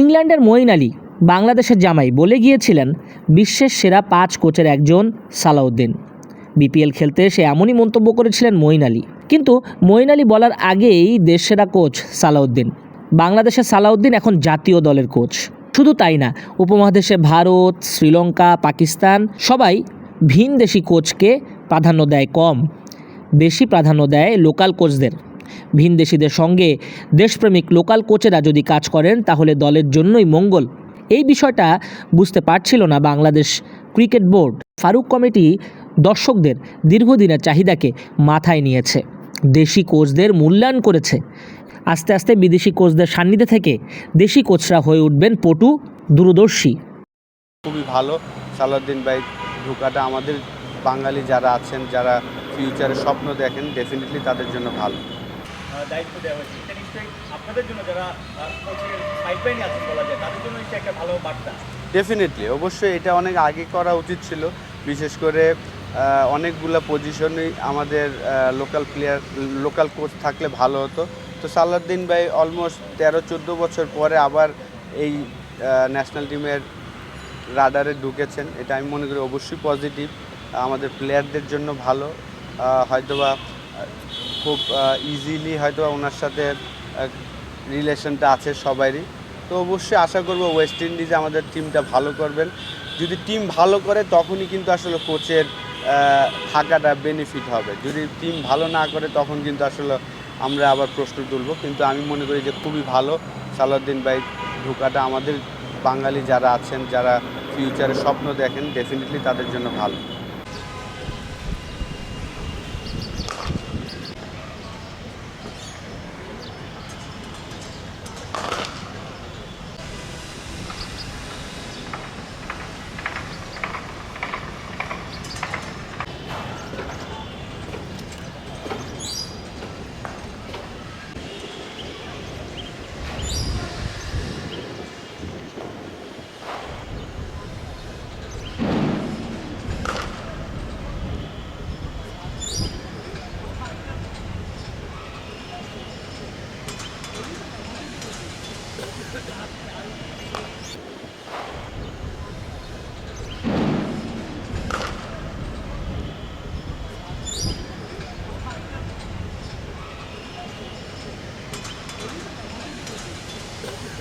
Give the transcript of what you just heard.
ইংল্যান্ডের মঈন আলী বাংলাদেশের জামাই বলে গিয়েছিলেন বিশ্বের সেরা পাঁচ কোচের একজন সালাউদ্দিন। বিপিএল খেলতে সে এমনই মন্তব্য করেছিলেন মঈন আলী। কিন্তু মঈন আলী বলার আগেই দেশসেরা কোচ সালাউদ্দিন। বাংলাদেশের সালাউদ্দিন এখন জাতীয় দলের কোচ। শুধু তাই না, উপমহাদেশে ভারত, শ্রীলঙ্কা, পাকিস্তান সবাই ভিন দেশি কোচকে প্রাধান্য দেয় কম। বেশি প্রাধান্য দেয় লোকাল কোচদের। ভিনদেশিদের সঙ্গে দেশপ্রেমিক লোকাল কোচেরা যদি কাজ করেন, তাহলে দলের জন্যই মঙ্গল। এই বিষয়টা বুঝতে পারছিল না Bangladesh cricket board. Faruk committee দর্শকদের দীর্ঘদিনের চাহিদাকে মাথায় নিয়েছে। দেশি কোচদের মূল্যায়ন করেছে। আস্তে আস্তে বিদেশি কোচদের সান্নিধ্যে থেকে দেশি কোচরা হয়ে উঠবেন পটু দূরদর্শী। খুবই ভালো। সালাউদ্দিন ভাই ঢোকাটা আমাদের বাঙালি যারা আছেন, যারা ফিউচারে স্বপ্ন দেখেন ডেফিনেটলি তাদের জন্য ভালো। দায়িত্ব দেওয়া হয়েছে, এটা নিশ্চয়ই আপনাদের জন্য যারা কোচিং পাইপলাইনে আছেন বলা যায়, তাদের জন্য একটা ভালো বার্তা। ডেফিনেটলি অবশ্যই এটা অনেক আগে করা উচিত ছিল, বিশেষ করে অনেকগুলো পজিশনই আমাদের লোকাল প্লেয়ার লোকাল কোচ থাকলে ভালো হতো। তো সালাউদ্দিন ভাই অলমোস্ট তেরো, চোদ্দ বছর পরে আবার এই ন্যাশনাল টিমের রাডারে ঢুকেছেন, এটা আমি মনে করি অবশ্যই পজিটিভ আমাদের প্লেয়ারদের জন্য ভালো হয়তোবা খুব ইজিলি হয়তোবা ওনার সাথে রিলেশনটা আছে সবারই তো অবশ্যই আশা করব ওয়েস্ট ইন্ডিজে আমাদের টিমটা ভালো করবেন। যদি টিম ভালো করে, তখনই কিন্তু আসলে কোচের থাকাটা বেনিফিট হবে। যদি টিম ভালো না করে, তখন কিন্তু আসলে আমরা আবার প্রশ্ন তুলব। কিন্তু আমি মনে করি যে খুবই ভালো সালাউদ্দিন ভাই ঢোকাটা আমাদের বাঙালি যারা আছেন, যারা ফিউচারে স্বপ্ন দেখেন ডেফিনেটলি তাদের জন্য ভালো।